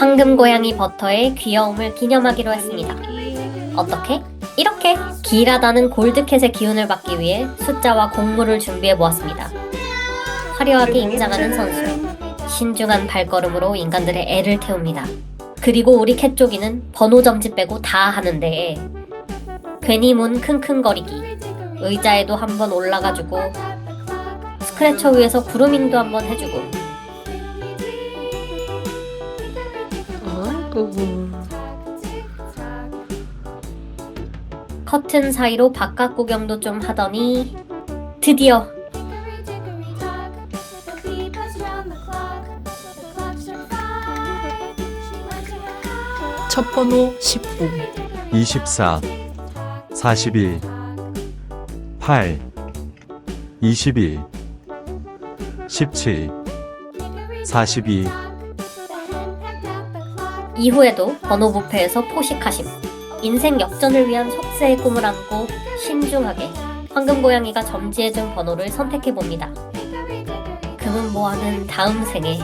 황금 고양이 버터의 귀여움을 기념하기로 했습니다. 어떻게? 이렇게 길하다는 골드캣의 기운을 받기 위해 숫자와 곡물을 준비해 보았습니다. 화려하게 임장하는 선수. 신중한 발걸음으로 인간들의 애를 태웁니다. 그리고 우리 캣조기는 번호 점집 빼고 다 하는데 괜히 문 킁킁거리기 의자에도 한번 올라가주고 스크래처 위에서 그루밍도 한번 해주고 커튼 사이로 바깥 구경도 좀 하더니 드디어 첫 번호 10분. 24 41 8 21 17 42 이후에도 번호 부페에서 포식하심 인생 역전을 위한 속세의 꿈을 안고 신중하게 황금 고양이가 점지해준 번호를 선택해 봅니다. 금은 모아는 다음 생에